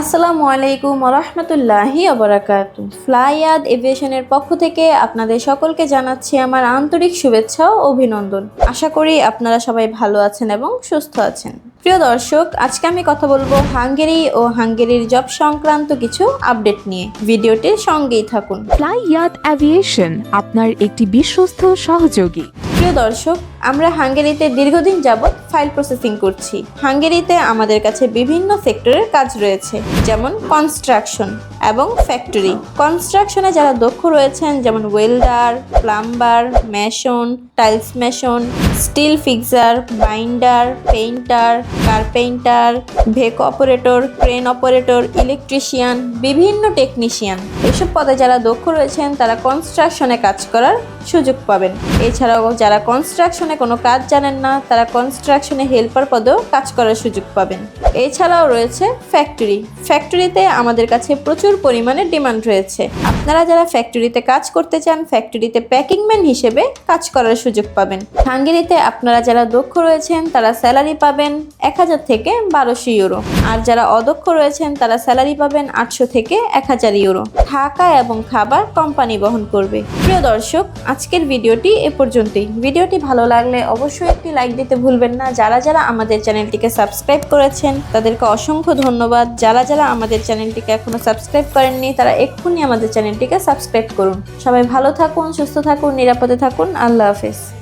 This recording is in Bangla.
আসসালামু আলাইকুম রহমতুল্লাহি অবরাকাত ফ্লাইয়াদ এভিয়েশনের পক্ষ থেকে আপনাদের সকলকে জানাচ্ছি আমার আন্তরিক শুভেচ্ছা ও অভিনন্দন। আশা করি আপনারা সবাই ভালো আছেন এবং সুস্থ আছেন। প্রিয় দর্শক আজকে আমি কথা বলব হাঙ্গেরি ও হাঙ্গেরির জব সংক্রান্ত কিছু আপডেট নিয়ে। ভিডিওটির সঙ্গেই থাকুন। ফ্লাইয়াদ অ্যাভিয়েশন আপনার একটি বিশ্বস্ত সহযোগী। প্রিয় দর্শক আমরা হাঙ্গেরিতে দীর্ঘদিন যাবৎ ফাইল প্রসেসিং করছি। হাঙ্গেরিতে আমাদের কাছে বিভিন্ন সেক্টরের কাজ রয়েছে, যেমন কনস্ট্রাকশন এবং ফ্যাক্টরি। কনস্ট্রাকশনে যারা দক্ষ রয়েছেন, যেমন welder, plumber, mason, tiles mason, steel fixer, binder, painter carpenter ভেক operator, crane operator, electrician, বিভিন্ন টেকনিশিয়ান। এসব পদে যারা দক্ষ রয়েছেন, তারা কনস্ট্রাকশনে কাজ করার সুযোগ পাবেন। এছাড়াও যারা কনস্ট্রাকশনে কোনো কাজ জানেন না, তারা কনস্ট্রাকশনে হেল্পার পদেও কাজ করার সুযোগ পাবেন। এছাড়াও রয়েছে ফ্যাক্টরি। ফ্যাক্টরিতে আমাদের কাছে প্রচুর পরিমাণে ডিমান্ড রয়েছে। আপনারা যারা ফ্যাক্টরিতে কাজ করতে চান, ফ্যাক্টরিতে প্যাকিং ম্যান হিসেবে কাজ করার সুযোগ পাবেন। হাঙ্গেরিতে আপনারা যারা দক্ষ রয়েছেন, তারা স্যালারি পাবেন এক হাজার থেকে বারোশো ইউরো। আর যারা অদক্ষ রয়েছেন, তারা স্যালারি পাবেন আটশো থেকে এক হাজার ইউরো। থাকা এবং খাবার কোম্পানি বহন করবে। প্রিয় দর্শক, আজকের ভিডিওটি এ পর্যন্তই। ভিডিওটি ভালো লাগলে অবশ্যই একটি লাইক দিতে ভুলবেন না। যারা যারা আমাদের চ্যানেলটিকে সাবস্ক্রাইব করেছেন, তাদেরকে অসংখ্য ধন্যবাদ। যারা যারা আমাদের চ্যানেলটিকে এখনও সাবস্ক্রাইব করেননি, তারা এক্ষুনি আমাদের চ্যানেলটিকে সাবস্ক্রাইব করুন। সবাই ভালো থাকুন, সুস্থ থাকুন, নিরাপদে থাকুন। আল্লাহ হাফেজ।